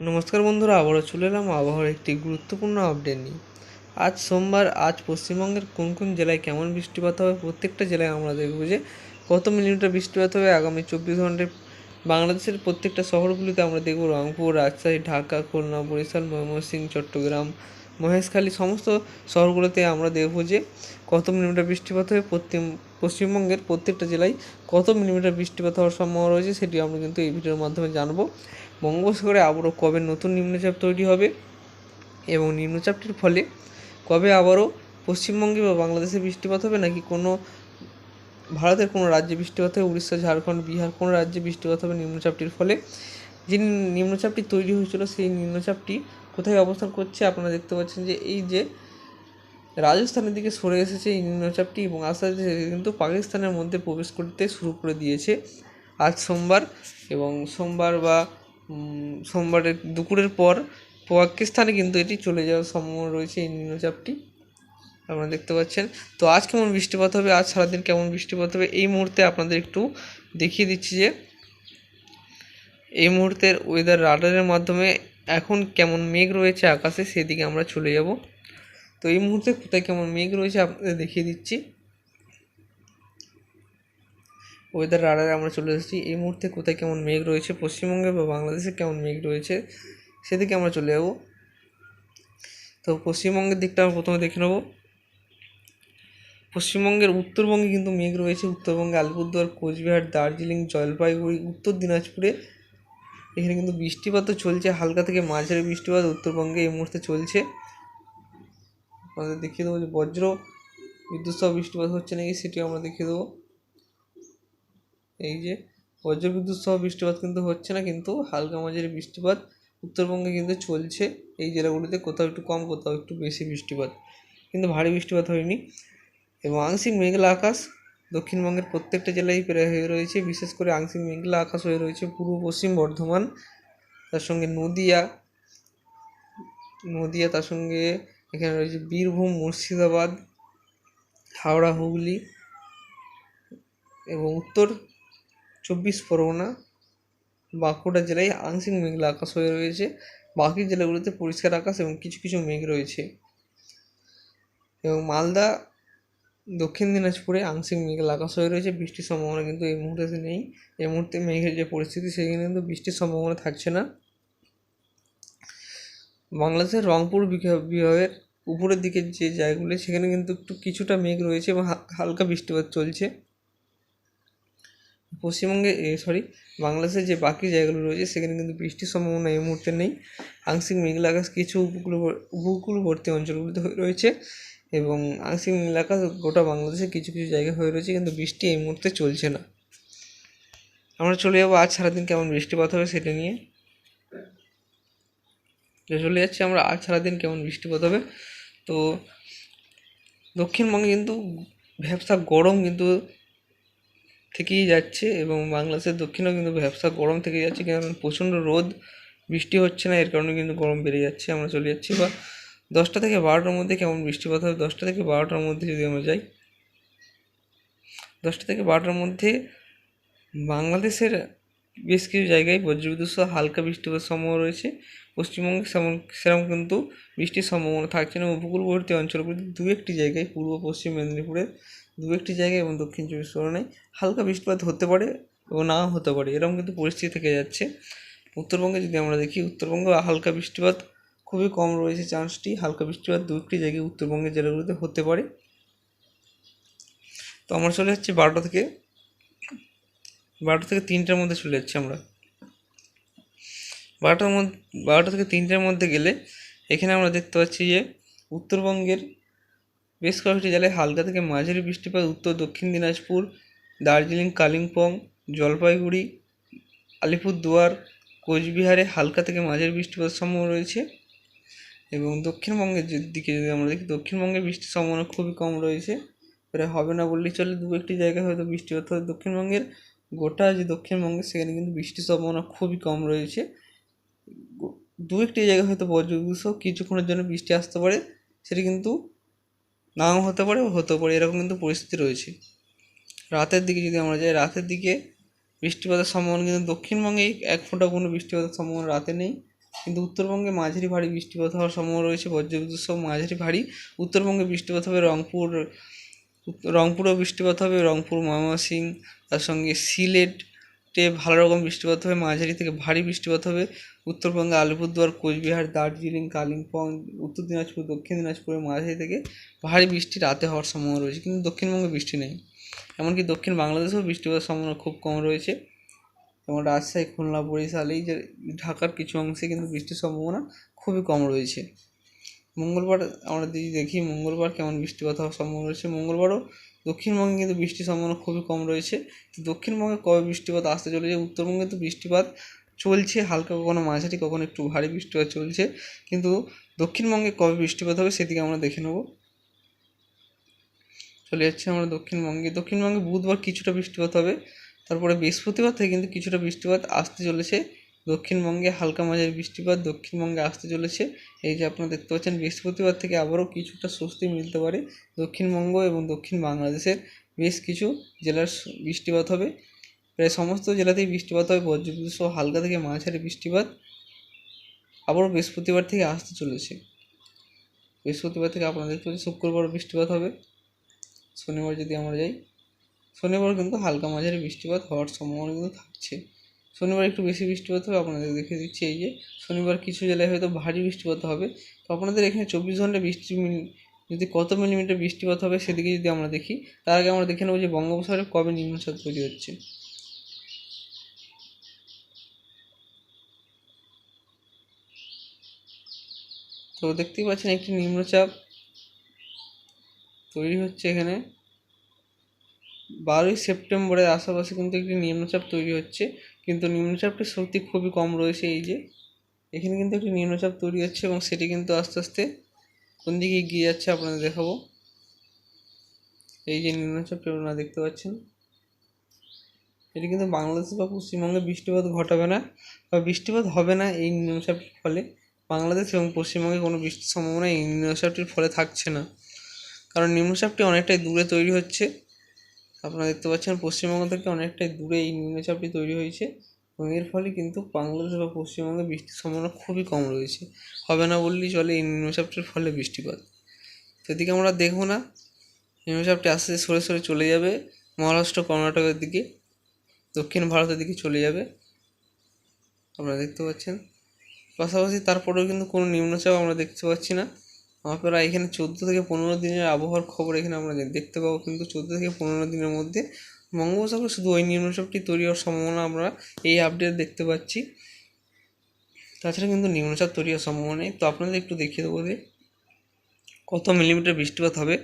নমস্কার বন্ধুরা, আবারও চলে এলাম আবহাওয়ার একটি গুরুত্বপূর্ণ আপডেট নিয়ে। আজ সোমবার, আজ পশ্চিমবঙ্গের কোন কোন জেলায় কেমন বৃষ্টিপাত হবে, প্রত্যেকটা জেলায় আমরা দেখব যে কত মিলিমিটার বৃষ্টিপাত হবে আগামী চব্বিশ ঘন্টায় বাংলাদেশের প্রত্যেকটা শহরগুলিতে আমরা দেখব রংপুর, রাজশাহী, ঢাকা, খুলনা, বরিশাল, ময়মনসিংহ, চট্টগ্রাম মহেশখালী সমস্ত শহরগুলোতে আমরা দেখব যে কত মিলিমিটার বৃষ্টিপাত হয়ে পশ্চিম, পশ্চিমবঙ্গের প্রত্যেকটা জেলায় কত মিলিমিটার বৃষ্টিপাত হওয়ার সম্ভাবনা রয়েছে সেটি আমরা কিন্তু এই ভিডিওর মাধ্যমে জানব। বঙ্গোপসাগরে আবারও কবে নতুন নিম্নচাপ তৈরি হবে এবং নিম্নচাপটির ফলে কবে আবারও পশ্চিমবঙ্গে বা বাংলাদেশে বৃষ্টিপাত হবে নাকি কোনো, ভারতের কোনো রাজ্যে বৃষ্টিপাত হবে উড়িষ্যা, ঝাড়খণ্ড, বিহার কোনো রাজ্যে বৃষ্টিপাত হবে নিম্নচাপটির ফলে? যে নিম্নচাপটি তৈরি হয়েছিল সেই নিম্নচাপটি কোথায় অবস্থান করছে আপনারা দেখতে পাচ্ছেন যে এই যে রাজস্থানের দিকে সরে এসেছে এই নিম্নচাপটি এবং আস্তে আস্তে কিন্তু পাকিস্তানের মধ্যে প্রবেশ করতে শুরু করে দিয়েছে। আজ সোমবার এবং সোমবার বা সোমবারের দুপুরের পর পাকিস্তানে কিন্তু এটি চলে যাওয়ার সম্ভাবনা রয়েছে এই নিম্নচাপটি আপনারা দেখতে পাচ্ছেন। তো আজ কেমন বৃষ্টিপাত হবে? আজ সারাদিন কেমন বৃষ্টিপাত হবে? এই মুহূর্তে আপনাদের একটু দেখিয়ে দিচ্ছি যে এই মুহূর্তের ওয়েদার রাডারের মাধ্যমে এখন কেমন মেঘ রয়েছে আকাশে, সেদিকে আমরা চলে যাব। তো এই মুহূর্তে কোথায় কেমন মেঘ রয়েছে আপনাদের দেখিয়ে দিচ্ছি। ওয়েদার রাডারে আমরা চলে এসেছি। এই মুহূর্তে কোথায় কেমন মেঘ রয়েছে, পশ্চিমবঙ্গে বা বাংলাদেশে কেমন মেঘ রয়েছে, সেদিকে আমরা চলে যাব। তো পশ্চিমবঙ্গের দিকটা আমরা প্রথমে দেখে নেব। পশ্চিমবঙ্গের উত্তরবঙ্গে কিন্তু মেঘ রয়েছে। উত্তরবঙ্গে আলিপুরদুয়ার, কোচবিহার, দার্জিলিং, জলপাইগুড়ি, উত্তর দিনাজপুরে এখানে কিন্তু বৃষ্টিপাতও চলছে, হালকা থেকে মাঝারি বৃষ্টিপাত উত্তরবঙ্গে এই মুহূর্তে চলছে। আমাদের দেখিয়ে দেবো যে বজ্র বিদ্যুৎ সহ বৃষ্টিপাত হচ্ছে নাকি সেটিও আমরা দেখিয়ে দেবো। এই যে বজ্রবিদ্যুৎ সহ বৃষ্টিপাত কিন্তু হচ্ছে না, কিন্তু হালকা মাঝারি বৃষ্টিপাত উত্তরবঙ্গে কিন্তু চলছে। এই জেলাগুলিতে কোথাও একটু কম, কোথাও একটু বেশি বৃষ্টিপাত, কিন্তু ভারী বৃষ্টিপাত হয়নি। এবং আংশিক মেঘলা আকাশ দক্ষিণবঙ্গের প্রত্যেকটা জেলায় প্রায় হয়ে রয়েছে, বিশেষ করে আংশিক মেঘলা আকাশ হয়ে রয়েছে, পূর্ব পশ্চিম বর্ধমান, তার সঙ্গে নদিয়া নদিয়া তার সঙ্গে এখানে রয়েছে বীরভূম, মুর্শিদাবাদ, হাওড়া, হুগলি এবং উত্তর চব্বিশ পরগনা, বাঁকুড়া জেলায় আংশিক মেঘলা আকাশ হয়ে রয়েছে, বাকি জেলাগুলোতে পরিষ্কার আকাশ এবং কিছু কিছু মেঘ রয়েছে। এবং মালদা দক্ষিণ দিনাজপুরে আংশিক মেঘলা আকাশ হয়ে রয়েছে, বৃষ্টির সম্ভাবনা কিন্তু এই মুহূর্তে নেই। এই মুহূর্তে মেঘের যে পরিস্থিতি, সেখানে কিন্তু বৃষ্টির সম্ভাবনা থাকছে না। বাংলাদেশের রংপুর বিভা- বিভাগের উপরের দিকে যে জায়গাগুলি, সেখানে কিন্তু একটু কিছুটা মেঘ রয়েছে এবং হালকা বৃষ্টিপাত চলছে। পশ্চিমবঙ্গে সরি বাংলাদেশের যে বাকি জায়গাগুলো রয়েছে, সেখানে কিন্তু বৃষ্টির সম্ভাবনা এই মুহূর্তে নেই। আংশিক মেঘলা আকাশ কিছু উপকূল উপকূলবর্তী অঞ্চলগুলিতে রয়েছে। এবং আংশিক আকাশ গোটা বাংলাদেশের কিছু কিছু জায়গায় হয়ে রয়েছে, কিন্তু বৃষ্টি এই মুহূর্তে চলছে না। আমরা চলে যাব আজ সারাদিন কেমন বৃষ্টিপাত হবে সেটা নিয়ে। চলে যাচ্ছি আমরা আজ সারাদিন কেমন বৃষ্টিপাত হবে। তো দক্ষিণবঙ্গে কিন্তু ভ্যাবসা গরম কিন্তু থেকেই যাচ্ছে এবং বাংলাদেশের দক্ষিণেও কিন্তু ব্যবসা গরম থেকে যাচ্ছে কারণ প্রচণ্ড রোদ, বৃষ্টি হচ্ছে না, এর কারণে কিন্তু গরম বেড়ে যাচ্ছে। আমরা চলে যাচ্ছি বা দশটা থেকে বারোটার মধ্যে কেমন বৃষ্টিপাত হবে দশটা থেকে বারোটার মধ্যে যদি আমরা যাই, দশটা থেকে বারোটার মধ্যে বাংলাদেশের বেশ কিছু জায়গায় বজ্রবিদ্যুৎ সহ হালকা বৃষ্টিপাত সম্ভাবনা রয়েছে। পশ্চিমবঙ্গে সেরকম কিন্তু বৃষ্টির সম্ভাবনা থাকছে না। উপকূলবর্তী অঞ্চলগুলিতে দু একটি জায়গায়, পূর্ব, পশ্চিম মেদিনীপুরের দু একটি জায়গায় এবং দক্ষিণ চব্বিশ পরগনায় হালকা বৃষ্টিপাত হতে পারে এবং নাও হতে পারে। এরকম কিন্তু পরিস্থিতি থেকে যাচ্ছে। উত্তরবঙ্গে যদি আমরা দেখি, উত্তরবঙ্গে হালকা বৃষ্টিপাত খুবই কম রয়েছে চান্সটি। হালকা বৃষ্টিপাত দু একটি জায়গায় উত্তরবঙ্গের জেলাগুলিতে হতে পারে। তো আমরা চলে যাচ্ছি বারোটা থেকে। বারোটা থেকে তিনটার মধ্যে চলে যাচ্ছি আমরা। বারোটার মধ্যে, বারোটা থেকে তিনটার মধ্যে গেলে এখানে আমরা দেখতে পাচ্ছি যে উত্তরবঙ্গের বেশ কয়েকটি জেলায় হালকা থেকে মাঝারি বৃষ্টিপাত, উত্তর, দক্ষিণ দিনাজপুর, দার্জিলিং, কালিম্পং, জলপাইগুড়ি, আলিপুরদুয়ার, কোচবিহারে হালকা থেকে মাঝারি বৃষ্টিপাত সম্ভাবনা রয়েছে। এবং দক্ষিণবঙ্গের দিকে যদি আমরা দেখি দক্ষিণবঙ্গে বৃষ্টির সম্ভাবনা খুবই কম রয়েছে। প্রায় হবে না বললেই চলে, দু একটি জায়গায় হয়তো বৃষ্টিপাত হবে দক্ষিণবঙ্গের গোটা যে দক্ষিণবঙ্গে, সেখানে কিন্তু বৃষ্টির সম্ভাবনা খুবই কম রয়েছে। দু একটি জায়গায় হয়তো বজ্রবিদ্যুৎ কিছুক্ষণের জন্য বৃষ্টি আসতে পারে, সেটি কিন্তু নাও হতে পারে হতেও পারে, এরকম কিন্তু পরিস্থিতি রয়েছে। রাতের দিকে যদি আমরা যাই, রাতের দিকে বৃষ্টিপাতের সম্ভাবনা কিন্তু দক্ষিণবঙ্গেই এক ফোঁটা কোনো বৃষ্টিপাতের সম্ভাবনা রাতে নেই। কিন্তু উত্তরবঙ্গে মাঝারি ভারী বৃষ্টিপাত হওয়ার সম্ভাবনা রয়েছে বজ্রবিদ্যুৎ সহ মাঝারি ভারী। উত্তরবঙ্গে বৃষ্টিপাত হবে রংপুর, রংপুরেও বৃষ্টিপাত হবে, রংপুর, ময়মনসিং, তার সঙ্গে সিলেটে ভালো রকম বৃষ্টিপাত হবে, মাঝারি থেকে ভারী বৃষ্টিপাত হবে। উত্তরবঙ্গে আলিপুরদুয়ার, কোচবিহার, দার্জিলিং, কালিম্পং, উত্তর দিনাজপুর, দক্ষিণ দিনাজপুরে মাঝারি থেকে ভারী বৃষ্টি রাতে হওয়ার সম্ভাবনা রয়েছে, কিন্তু দক্ষিণবঙ্গে বৃষ্টি নেই। এমনকি দক্ষিণ বাংলাদেশেও বৃষ্টিপাতের সম্ভাবনা খুব কম রয়েছে। যেমন রাজশাহী, খুলনা, বরিশাল এই যে ঢাকার কিছু অংশে কিন্তু বৃষ্টির সম্ভাবনা খুবই কম রয়েছে। মঙ্গলবার আমরা যদি দেখি, মঙ্গলবার কেমন বৃষ্টিপাত হওয়ার সম্ভাবনা রয়েছে? মঙ্গলবারও দক্ষিণবঙ্গে কিন্তু বৃষ্টির সম্ভাবনা খুবই কম রয়েছে। দক্ষিণবঙ্গে কবে বৃষ্টিপাত আসতে চলেছে? উত্তরবঙ্গে তো বৃষ্টিপাত চলছে, হালকা কখনো মাঝারি, কখনো একটু ভারী বৃষ্টিপাত চলছে। কিন্তু দক্ষিণবঙ্গে কবে বৃষ্টিপাত হবে সেদিকে আমরা দেখে নেব। চলে যাচ্ছে আমরা দক্ষিণবঙ্গে। দক্ষিণবঙ্গে বুধবার কিছুটা বৃষ্টিপাত হবে। তারপরে বৃহস্পতিবার থেকে কিন্তু কিছুটা বৃষ্টিপাত আসতে চলেছে। দক্ষিণবঙ্গে হালকা মাঝারি বৃষ্টিপাত দক্ষিণবঙ্গে আসতে চলেছে। এই যে আপনারা দেখতে পাচ্ছেন, বৃহস্পতিবার থেকে আবারও কিছুটা স্বস্তি মিলতে পারে দক্ষিণবঙ্গ এবং দক্ষিণ বাংলাদেশের। বেশ কিছু জেলার বৃষ্টিপাত হবে। প্রায় সমস্ত জেলাতেই বৃষ্টিপাত হবে। বজ্রবিদ্যুৎ সহ হালকা থেকে মাঝারি বৃষ্টিপাত আবারও বৃহস্পতিবার থেকে আসতে চলেছে। বৃহস্পতিবার থেকে আপনারা দেখতে পাচ্ছেন শুক্রবার বৃষ্টিপাত হবে। শনিবার যদি আমরা যাই শনিবার কিন্তু হালকা মাঝারি বৃষ্টিপাত হওয়ার সম্ভাবনা কিন্তু থাকছে। শনিবার একটু বেশি বৃষ্টিপাত হবে, আপনাদের দেখিয়ে দিচ্ছি এই যে, শনিবার কিছু জেলায় হয়তো ভারী বৃষ্টিপাত হবে। তো আপনাদের এখানে চব্বিশ ঘণ্টা বৃষ্টি যদি কত মিলিমিটার বৃষ্টিপাত হবে সেদিকে যদি আমরা দেখি, তার আগে আমরা দেখে নেব যে বঙ্গোপসাগরে কবে নিম্নচাপ তৈরি হচ্ছে। তো দেখতেই পাচ্ছেন একটি নিম্নচাপ তৈরি হচ্ছে এখানে। বারোই সেপ্টেম্বরের আশেপাশে কিন্তু একটি নিম্নচাপ তৈরি হচ্ছে। কিন্তু নিম্নচাপটির শক্তি খুবই কম রয়েছে এই যে, এখানে কিন্তু একটি নিম্নচাপ তৈরি হচ্ছে এবং সেটি কিন্তু আস্তে আস্তে কোন দিকে এগিয়ে যাচ্ছে আপনাদের দেখাবো। এই যে নিম্নচাপটি আপনারা দেখতে পাচ্ছেন। এটি কিন্তু বাংলাদেশ বা পশ্চিমবঙ্গে বৃষ্টিপাত ঘটাবে না বা বৃষ্টিপাত হবে না এই নিম্নচাপটির ফলে বাংলাদেশ এবং পশ্চিমবঙ্গে কোনো বৃষ্টির সম্ভাবনা এই নিম্নচাপটির ফলে থাকছে না। কারণ নিম্নচাপটি অনেকটাই দূরে তৈরি হচ্ছে। আপনারা দেখতে পাচ্ছেন পশ্চিমবঙ্গ থেকে অনেকটাই দূরে এই নিম্নচাপটি তৈরি হয়েছে এবং এর ফলে কিন্তু বাংলাদেশ বা পশ্চিমবঙ্গে বৃষ্টির সম্ভাবনা খুবই কম রয়েছে। হবে না বললেই চলে এই নিম্নচাপটির ফলে বৃষ্টিপাত। তো এদিকে আমরা দেখব না, নিম্নচাপটি আস্তে আস্তে সরে সরে চলে যাবে মহারাষ্ট্র, কর্ণাটকের দিকে, দক্ষিণ ভারতের দিকে চলে যাবে। আপনারা দেখতে পাচ্ছেন। পাশাপাশি তারপরেও কিন্তু কোনো নিম্নচাপ আমরা দেখতে পাচ্ছি না। আপনারা এখানে চোদ্দ থেকে পনেরো দিনের আবহাওয়ার খবর এখানে আমরা দেখতে পাবো। কিন্তু চোদ্দ থেকে পনেরো দিনের মধ্যে বঙ্গোপসাগরে শুধু ওই নিম্নচাপটি তৈরি হওয়ার সম্ভাবনা আমরা এই আপডেট দেখতে পাচ্ছি। তাছাড়া কিন্তু নিম্নচাপ তৈরি হওয়ার সম্ভাবনা নেই। তো আপনাদের একটু দেখিয়ে দেবো যে কত মিলিমিটার বৃষ্টিপাত হবে।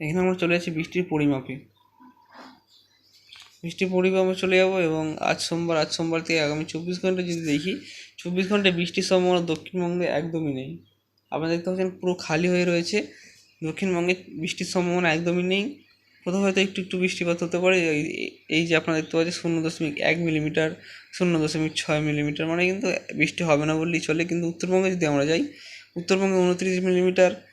এখানে আমরা চলে যাচ্ছি বৃষ্টির পরিমাপে। বৃষ্টির পরিমাপে চলে যাব এবং আজ সোমবার আজ সোমবার থেকে আগামী চব্বিশ ঘণ্টা যদি দেখি, চব্বিশ ঘন্টায় বৃষ্টির সম্ভাবনা দক্ষিণবঙ্গে একদমই নেই। আপনারা দেখতে পাচ্ছেন পুরো খালি হয়ে রয়েছে। দক্ষিণবঙ্গে বৃষ্টির সম্ভাবনা একদমই নেই। কোথাও হয়তো একটু একটু বৃষ্টিপাত হতে পারে। এই- এই যে আপনারা দেখতে পাচ্ছেন শূন্য দশমিক এক মিলিমিটার, শূন্য দশমিক ছয় মিলিমিটার মানে কিন্তু বৃষ্টি হবে না বললেই চলে। কিন্তু উত্তরবঙ্গে যদি আমরা যাই, উত্তরবঙ্গে উনত্রিশ মিলিমিটার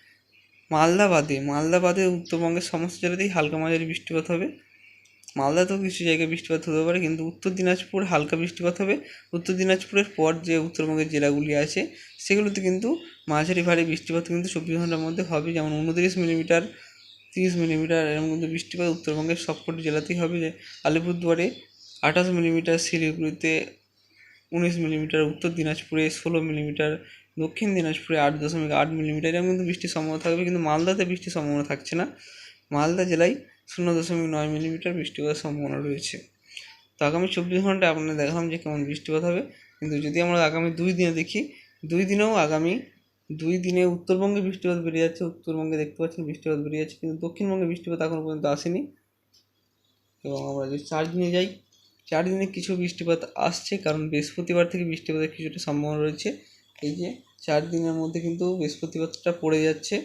মালদা বাদে মালদা বাদে উত্তরবঙ্গের সমস্ত জেলাতেই হালকা মাঝারি বৃষ্টিপাত হবে। মালদাতেও কিছু জায়গায় বৃষ্টিপাত হতে পারে, কিন্তু উত্তর দিনাজপুর হালকা বৃষ্টিপাত হবে। উত্তর দিনাজপুরের পর যে উত্তরবঙ্গের জেলাগুলি আছে, সেগুলোতে কিন্তু মাঝারি ভারী বৃষ্টিপাত কিন্তু চব্বিশ ঘণ্টার মধ্যে হবে। যেমন উনত্রিশ মিলিমিটার, তিরিশ মিলিমিটার এরকম কিন্তু বৃষ্টিপাত উত্তরবঙ্গের সবকটি জেলাতেই হবে। যে আলিপুরদুয়ারে আঠাশ মিলিমিটার, শিলিগুড়িতে উনিশ মিলিমিটার, উত্তর দিনাজপুরে ষোলো মিলিমিটার, দক্ষিণ দিনাজপুরে আট দশমিক আট মিলিমিটার এরকম কিন্তু বৃষ্টির সম্ভাবনা থাকবে। কিন্তু মালদাতে বৃষ্টির সম্ভাবনা থাকছে না। মালদা জেলায় শূন্য দশমিক নয় মিলিমিটার বৃষ্টিপাতের সম্ভাবনা রয়েছে। তো আগামী চব্বিশ ঘন্টায় আপনাদের দেখালাম যে কেমন বৃষ্টিপাত হবে। কিন্তু যদি আমরা আগামী দুই দিনে দেখি, দুই দিনেও আগামী দুই দিনে উত্তরবঙ্গে বৃষ্টিপাত বেড়ে যাচ্ছে, উত্তরবঙ্গে দেখতে পাচ্ছেন বৃষ্টিপাত বেড়ে যাচ্ছে, কিন্তু দক্ষিণবঙ্গে বৃষ্টিপাত এখনও পর্যন্ত আসেনি। এবং আমরা যদি চার দিনে যাই, চার দিনে কিছু বৃষ্টিপাত আসছে, কারণ বৃহস্পতিবার থেকে বৃষ্টিপাতের কিছুটা সম্ভাবনা রয়েছে। এই যে চার দিনের মধ্যে কিন্তু বৃহস্পতিবারটা পড়ে যাচ্ছে।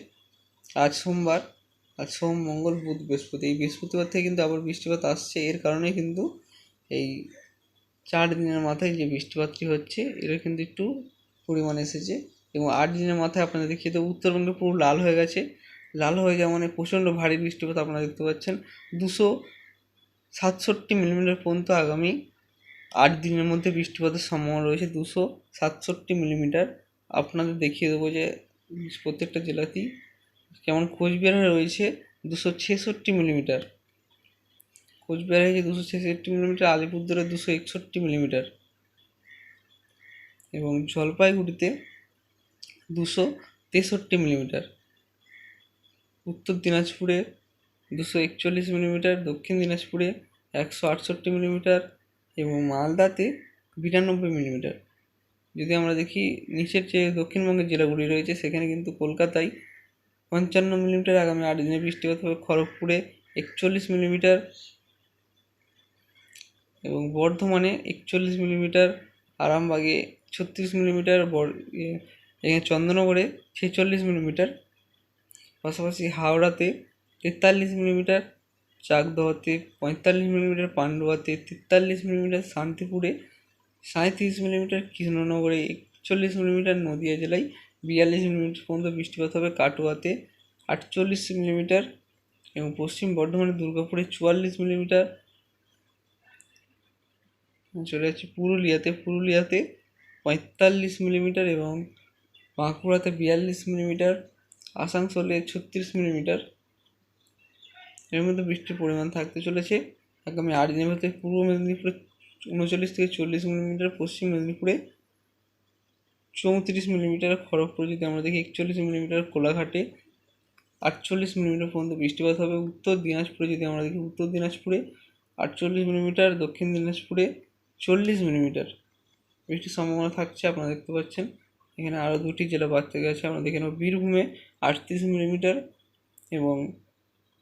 আজ সোমবার আজ সোম, মঙ্গল, বুধ, বৃহস্পতি। এই বৃহস্পতিবার থেকে কিন্তু আবার বৃষ্টিপাত আসছে। এর কারণে কিন্তু এই চার দিনের মাথায় যে বৃষ্টিপাতটি হচ্ছে এর কিন্তু একটু পরিমাণ এসেছে। এবং আট দিনের মাথায় আপনারা দেখিয়ে দেবো, উত্তরবঙ্গে পুরো লাল হয়ে গেছে। লাল হয়ে যাওয়া মানে প্রচণ্ড ভারী বৃষ্টিপাত আপনারা দেখতে পাচ্ছেন। দুশো সাতষট্টি মিলিমিটার পর্যন্ত আগামী আট দিনের মধ্যে বৃষ্টিপাতের সম্ভাবনা রয়েছে। দুশো সাতষট্টি মিলিমিটার। আপনাদের দেখিয়ে দেবো যে প্রত্যেকটা জেলাতেই যেমন কোচবিহারে রয়েছে দুশো ছেষট্টি মিলিমিটার। কোচবিহারে রয়েছে দুশো ছেষট্টি মিলিমিটার, আলিপুরদুয়ারে দুশো একষট্টি মিলিমিটার। এবং জলপাইগুড়িতে দুশো তেষট্টি মিলিমিটার। উত্তর দিনাজপুরে দুশো একচল্লিশ মিলিমিটার, দক্ষিণ দিনাজপুরে একশো আটষট্টি মিলিমিটার এবং মালদাতে বিরানব্বই মিলিমিটার। যদি আমরা দেখি, নিচের যে দক্ষিণবঙ্গের জেলাগুলি রয়েছে, সেখানে কিন্তু কলকাতায় পঞ্চান্ন মিলিমিটার আগামী আট দিনে বৃষ্টিপাত হবে খড়গপুরে, একচল্লিশ মিলিমিটার এবং বর্ধমানে একচল্লিশ মিলিমিটার, আরামবাগে ছত্রিশ মিলিমিটার চন্দননগরে ছেচল্লিশ মিলিমিটার, পাশাপাশি হাওড়াতে তেতাল্লিশ মিলিমিটার, চাকদহতে পঁয়তাল্লিশ মিলিমিটার, পান্ডুয়াতে তেতাল্লিশ মিলিমিটার, শান্তিপুরে সাঁইত্রিশ মিলিমিটার, কৃষ্ণনগরে একচল্লিশ মিলিমিটার, নদিয়া জেলায় বিয়াল্লিশ মিলিমিটার পর্যন্ত বৃষ্টিপাত হবে কাটোয়াতে, আটচল্লিশ মিলিমিটার এবং পশ্চিম বর্ধমানের দুর্গাপুরে চুয়াল্লিশ মিলিমিটার। চলে যাচ্ছে পুরুলিয়াতে। পুরুলিয়াতে পঁয়তাল্লিশ মিলিমিটার এবং বাঁকুড়াতে বিয়াল্লিশ মিলিমিটার, আসানসোলে ছত্রিশ মিলিমিটার। এর মধ্যে বৃষ্টির পরিমাণ থাকতে চলেছে। আগামী আট দিনের মধ্যে পূর্ব মেদিনীপুরে উনচল্লিশ থেকে চল্লিশ মিলিমিটার, পশ্চিম মেদিনীপুরে চৌত্রিশ মিলিমিটার খড়গপুরে যদি আমরা দেখি, একচল্লিশ মিলিমিটার কোলাঘাটে, আটচল্লিশ মিলিমিটার পর্যন্ত বৃষ্টিপাত হবে। উত্তর দিনাজপুরে যদি আমরা দেখি, উত্তর দিনাজপুরে আটচল্লিশ মিলিমিটার, দক্ষিণ দিনাজপুরে চল্লিশ মিলিমিটার বৃষ্টির সম্ভাবনা থাকছে, আপনারা দেখতে পাচ্ছেন। এখানে আরও দুটি জেলা বাদ থেকে আছে আমরা দেখে নেব। বীরভূমে আটত্রিশ মিলিমিটার এবং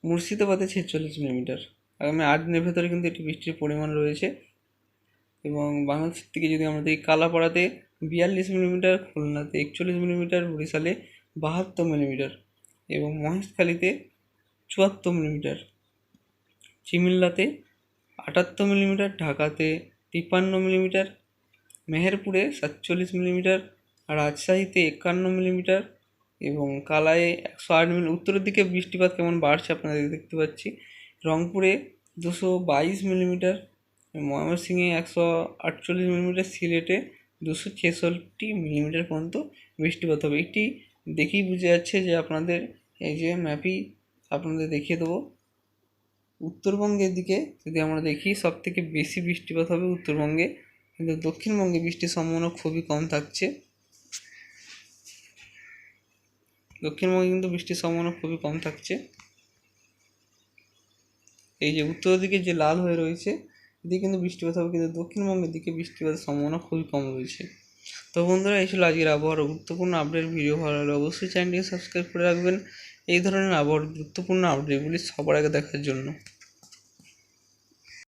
মুর্শিদাবাদে ছেচল্লিশ মিলিমিটার। আগামী আট দিনের ভেতরে কিন্তু এটি বৃষ্টির পরিমাণ রয়েছে এবং বাংলাদেশের থেকে যদি আমরা দেখি, কালাপাড়াতে বিয়াল্লিশ মিলিমিটার খুলনাতে একচল্লিশ মিলিমিটার বরিশালে বাহাত্তর মিলিমিটার এবং মহেশখালীতে চুয়াত্তর মিলিমিটার। চিমিল্লাতে আটাত্তর মিলিমিটার, ঢাকাতে তিপ্পান্ন মিলিমিটার, মেহেরপুরে সাতচল্লিশ মিলিমিটার, রাজশাহীতে একান্ন মিলিমিটার এবং কালায়ে একশো আট মিলি উত্তরের দিকে বৃষ্টিপাত কেমন বাড়ছে আপনাদের দেখতে পাচ্ছি। রংপুরে দুশো বাইশ মিলিমিটার, ময়মনসিংহে একশো আটচল্লিশ মিলিমিটার, সিলেটে দুশো ছেষট্টি মিলিমিটার পর্যন্ত বৃষ্টিপাত হবে। এটি দেখেই বোঝা যাচ্ছে যে আপনাদের এই যে ম্যাপই আপনাদের দেখিয়ে দেবো। উত্তরবঙ্গের দিকে যদি আমরা দেখি সব থেকে বেশি বৃষ্টিপাত হবে উত্তরবঙ্গে। কিন্তু দক্ষিণবঙ্গে বৃষ্টির সম্ভাবনা খুবই কম থাকছে। দক্ষিণবঙ্গে কিন্তু বৃষ্টির সম্ভাবনা খুবই কম থাকছে। এই যে উত্তর দিকে যে লাল হয়ে রয়েছে এদিকে কিন্তু বৃষ্টিপাত হবে, কিন্তু দক্ষিণবঙ্গের দিকে বৃষ্টিপাতের সম্ভাবনা খুবই কম রয়েছে। তো বন্ধুরা, এই ছিল আজকের আবহাওয়ার গুরুত্বপূর্ণ আপডেট ভিডিও ভালো লাগলে অবশ্যই চ্যানেলটিকে সাবস্ক্রাইব করে রাখবেন। এই ধরনের আবহাওয়ার গুরুত্বপূর্ণ আপডেটগুলি সবার আগে দেখার জন্য।